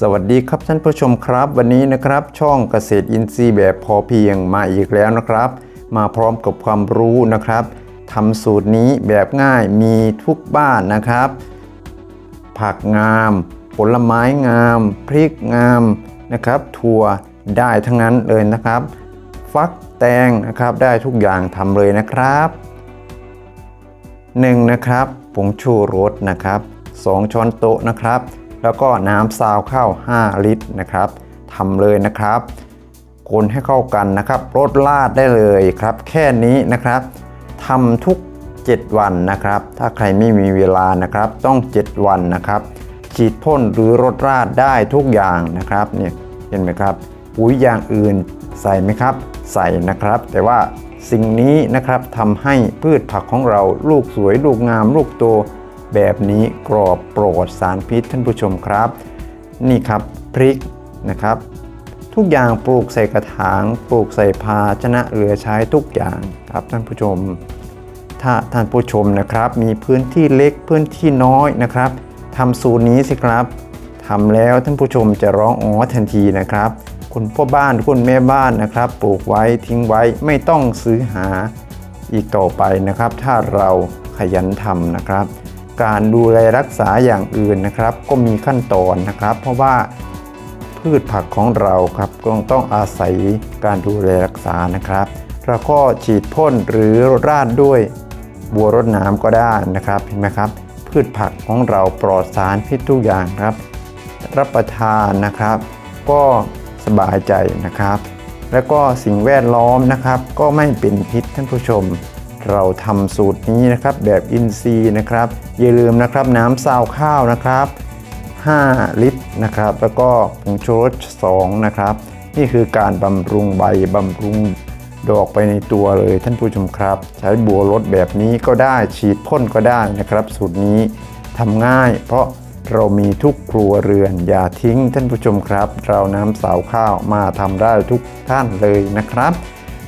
สวัสดีครับท่านผู้ชมครับ วันนี้นะครับ ช่องเกษตรอินทรีย์แบบพอเพียงมาอีกแล้วนะครับ มาพร้อมกับความรู้นะครับทำสูตรนี้แบบง่ายมีทุกบ้านนะครับ ผักงาม ผลไม้งาม พริกงามนะครับถั่วได้ทั้งนั้นเลยนะครับ ฟักแตงนะครับได้ทุกอย่างทำเลยนะครับ1นะครับผงชูรสนะครับ 2 ช้อนโต๊ะนะครับ แล้วก็น้ำซาวข้าว 5 ลิตรนะครับทำเลยนะครับ คนให้เข้ากันนะครับรสลาดได้เลยครับ แค่นี้นะครับทำทุก 7 วันนะครับ ถ้าใครไม่มีเวลานะครับ ต้อง 7 วันนะครับ ฉีดพ่นหรือรดราดได้ทุกอย่างนะครับเนี่ยเห็นไหมครับปุ๋ยอย่างอื่นใส่ไหมครับ ใส่นะครับ แต่ว่าสิ่งนี้นะครับทำให้พืชผักของเราลูกสวยลูกงาม ลูกโต แบบนี้กรอบโปรดสารพิษท่านผู้ชมครับ นี่ครับพริกนะครับ ทุกอย่างปลูกใส่กระถางปลูกใส่ภาชนะเหลือใช้ทุกอย่างครับท่านผู้ชม ถ้าท่านผู้ชมนะครับ มีพื้นที่เล็กพื้นที่น้อยนะครับทำสูตรนี้สิครับทำแล้วท่านผู้ชมจะร้องอ๋อทันทีนะครับ คุณพ่อบ้านคุณแม่บ้านนะครับ ปลูกไว้ทิ้งไว้ไม่ต้องซื้อหาอีกต่อไปนะครับ ถ้าเราขยันทำนะครับ การดูแลรักษาอย่างอื่นนะครับ ก็มีขั้นตอนนะครับ เพราะว่าพืชผักของเราครับก็ต้องอาศัยการดูแลรักษานะครับแล้วก็ฉีดพ่นหรือราดด้วยบัวรดน้ำก็ได้นะครับเห็นไหมครับ พืชผักของเราปลอดสารพิษทุกอย่างครับ รับประทานนะครับ ก็สบายใจนะครับ แล้วก็สิ่งแวดล้อมนะครับ ก็ไม่เป็นพิษท่านผู้ชม เราทำสูตรนี้นะครับแบบอินทรีนะครับ อย่าลืมนะครับน้ำซาวข้าวนะครับ 5 ลิตรนะครับ แล้วก็ผงชูรส2นะครับ นี่คือการบำรุงใบบำรุงดอกไปในตัวเลยท่านผู้ชมครับ ใช้บัวรดแบบนี้ก็ได้ฉีดพ่นก็ได้นะครับ สูตรนี้ทำง่าย เพราะเรามีทุกครัวเรือนอย่าทิ้งท่านผู้ชมครับ เราน้ำสาวข้าวมาทำได้ทุกท่านเลยนะครับ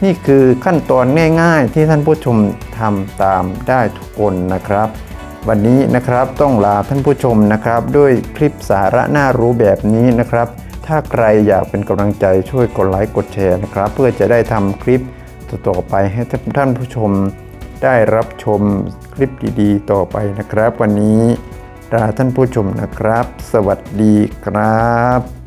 นี่คือขั้นตอนง่ายๆ ที่ท่านผู้ชมทำตามได้ทุกคนนะครับ วันนี้นะครับต้องลาท่านผู้ชมนะครับ ด้วยคลิปสาระน่ารู้แบบนี้นะครับ ถ้าใครอยากเป็นกำลังใจช่วยกดไลค์กดแชร์นะครับ เพื่อจะได้ทำคลิปต่อๆไปให้ท่านผู้ชม ได้รับชมคลิปดีๆ ต่อไปนะครับ วันนี้ลาท่านผู้ชมนะครับ สวัสดีครับ